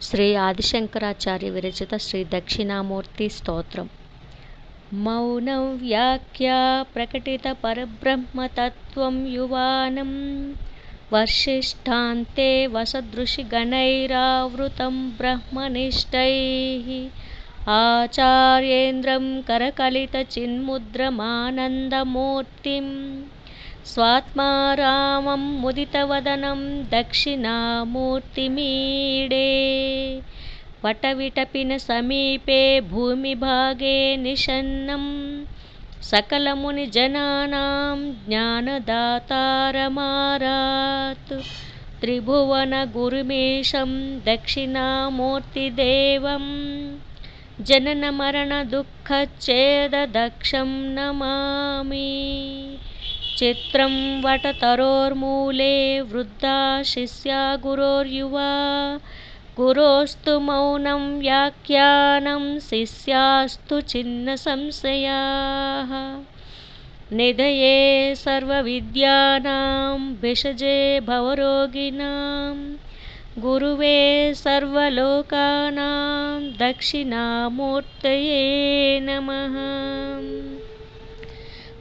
శ్రీ ఆదిశంకరాచార్య విరచిత శ్రీ దక్షిణామూర్తి స్తోత్రం మౌనం వ్యాఖ్యా ప్రకటిత పరబ్రహ్మతత్వం యువానం వర్షిష్ఠాంతే వసదృషిగణైరావృతం బ్రహ్మనిష్టైः आचार्येन्द्रं करकलितचिन्मुद्रमानन्दमूर्तिं स्वात्मा रामं मुदितवदनं दक्षिणामूर्तिमीडे। वटविटपिनसमीपे भूमिभागे निषन्नं सकलमुनिजनानां ज्ञानदातारमारात्। त्रिभुवनगुरुमीशं दक्षिणामूर्तिदेवम् जननमरणदुःखच्छेददक्षं नमामि चित्रं वटतरोर्मूले वृद्धा शिष्या गुरोर्युवा। गुरोस्तु मौनं व्याख्यानं शिष्यास्तु छिन्नसंशयाः। निधये सर्वविद्यानां भिषजे भवरोगिणां। गुरुवे सर्वलोकानां दक्षिणामूर्तये नमः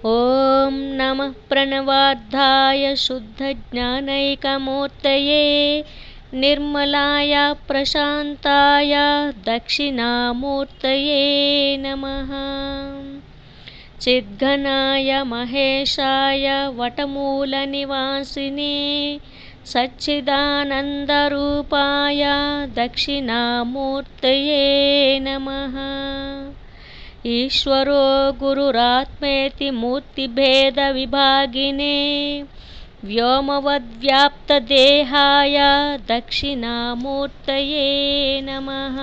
ॐ नमः प्रणवार्धाय शुद्धज्ञानैकमूर्तये निर्मलाय प्रशान्ताय दक्षिणामूर्तये नमः। चिद्घनाय महेशाय वटमूलनिवासिने सच्चिदानन्दरूपाय दक्षिणामूर्तये नमः ईश्वरो गुरुरात्मेति मूर्तिभेदविभागिने व्योमवद्व्याप्तदेहाय दक्षिणामूर्तये नमः।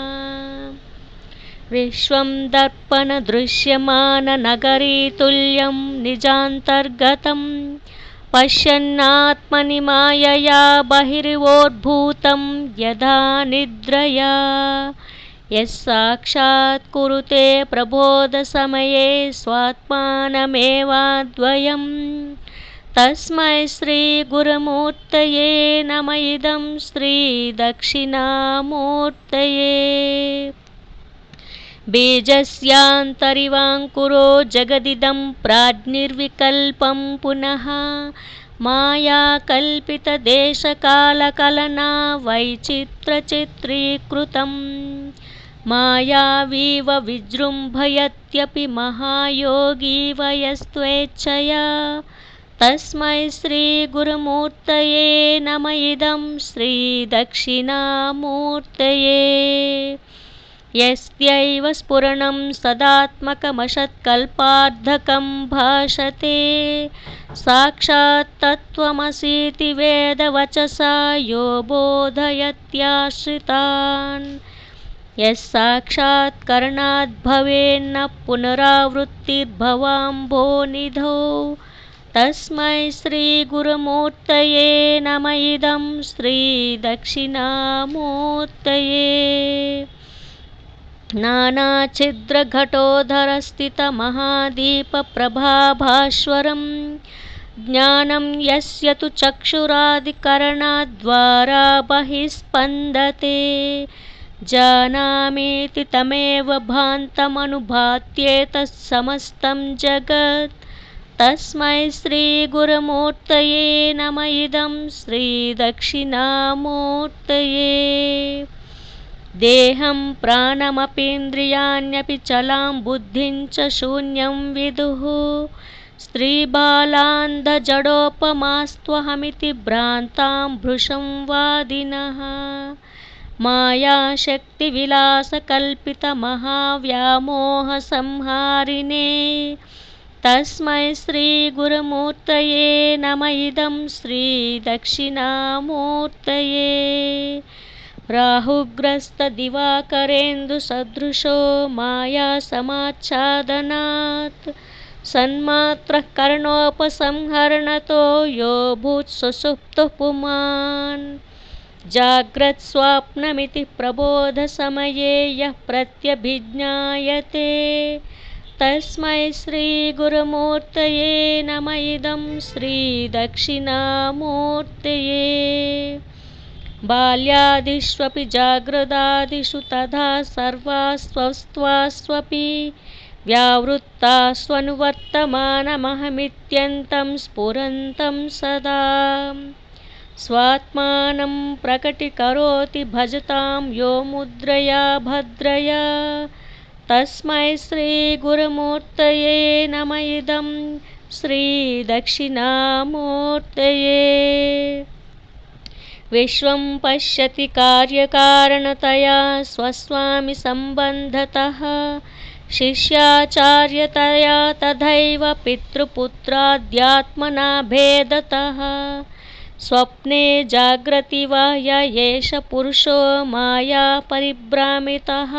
विश्वं दर्पणदृश्यमाननगरीतुल्यं निजान्तर्गतं पश्यन्नात्मनि मायया बहिर्वोद्भूतं यदा निद्रया यः साक्षात् कुरुते प्रबोधसमये स्वात्मानमेवाद्वयं तस्मै श्रीगुरुमूर्तये नम इदं श्रीदक्षिणामूर्तये। बीजस्यान्तरिवाङ्कुरो जगदिदं प्राज्ञिर्विकल्पं पुनः। मायाकल्पितदेशकालकलना वैचित्रचित्रीकृतं मायावीव विजृम्भयत्यपि महायोगी वयस्त्वेच्छया तस्मै श्रीगुरुमूर्तये नम इदं श्रीदक्षिणामूर्तये। यस्यैव स्फुरणं सदात्मकमशत्कल्पार्धकं भाषते। साक्षात् तत्त्वमसीति वेदवचसा यो बोधयत्याश्रितान् यः साक्षात् करणाद्भवेन्न पुनरावृत्तिर्भवाम्भोनिधौ तस्मै श्रीगुरुमूर्तये नम इदं श्रीदक्षिणामूर्तये। नानाच्छिद्रघटोधरस्थितमहादीपप्रभाभास्वरं ज्ञानं यस्य तु चक्षुरादिकरणाद्वारा बहिः स्पन्दते जानामीति तमेव भान्तमनुभात्येतत्समस्तं जगत्। तस्मै श्रीगुरुमूर्तये नम इदं श्रीदक्षिणामूर्तये। देहं प्राणमपीन्द्रियाण्यपि चलां बुद्धिं च शून्यं विदुः। स्त्रीबालान्धजडोपमास्त्वहमिति भ्रान्तां भृशं वादिनः। मायाशक्तिविलासकल्पितमहाव्यामोहसंहारिणे तस्मै श्रीगुरुमूर्तये नम इदं श्रीदक्षिणामूर्तये राहुग्रस्तदिवाकरेन्दुसदृशो मायासमाच्छादनात् सन्मात्रः कर्णोपसंहरणतो यो भूत्सुसुप्तुः पुमान् जाग्रत्स्वाप्नमिति प्रबोधसमये यः प्रत्यभिज्ञायते। तस्मै श्रीगुरुमूर्तये नम इदं श्रीदक्षिणामूर्तये। बाल्यादिष्वपि जाग्रदादिषु तथा सर्वास्वस्त्वास्वपि व्यावृत्तास्वनुवर्तमानमहमित्यन्तं स्फुरन्तं सदा स्वात्मानं प्रकटीकरोति भजतां यो मुद्रया भद्रया। तस्मै श्रीगुरुमूर्तये नम इदं श्रीदक्षिणामूर्तये। विश्वं पश्यति कार्यकारणतया स्वस्वामिसम्बन्धतः। शिष्याचार्यतया तथैव पितृपुत्राद्यात्मना भेदतः। स्वप्ने जाग्रति वा य एष पुरुषो मायापरिभ्रामितः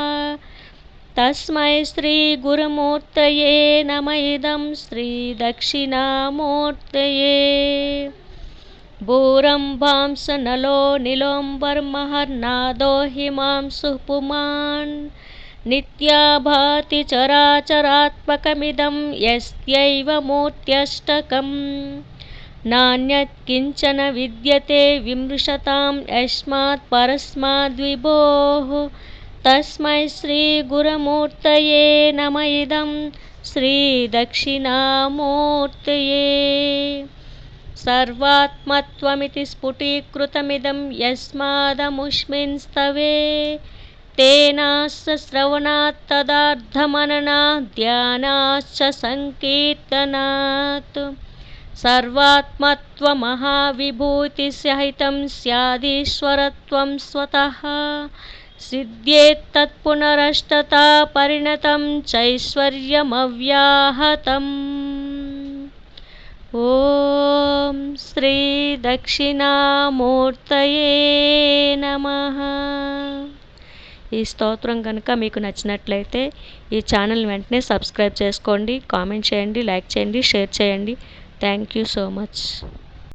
तस्मै श्रीगुरुमूर्तये नम इदं श्रीदक्षिणामूर्तये। भूरम्भांस नलो निलोम्बर्महर्नादो हिमांसुः पुमान्। नित्या भाति मूर्त्यष्टकम्। नान्यत् किञ्चन विद्यते विमृशतां यस्मात् परस्माद्विभोः। तस्मै श्रीगुरमूर्तये नम इदं श्रीदक्षिणामूर्तये। सर्वात्मत्वमिति स्फुटीकृतमिदं यस्मादमुष्मिन् स्तवे। तेनाश्च श्रवणात् तदार्धमननात् ध्यानाश्च सङ्कीर्तनात् सर्वात्मत्वमहाविभूतिसहितं स्यादीश्वरत्वं स्वतः सिद्ध्येत्तत्पुनरष्टता परिणतं चैश्वर्यमव्याहतम् ॐ శ్రీదక్షిణామూర్తయే నమ ఈ స్తోత్రం కనుక మీకు నచ్చినట్లయితే ఈ ఛానల్ వెంటనే సబ్స్క్రైబ్ చేసుకోండి కామెంట్ చేయండి లైక్ చేయండి షేర్ చేయండి ಥ್ಯಾಂಕ್ ಯು ಸೋ ಮಚ್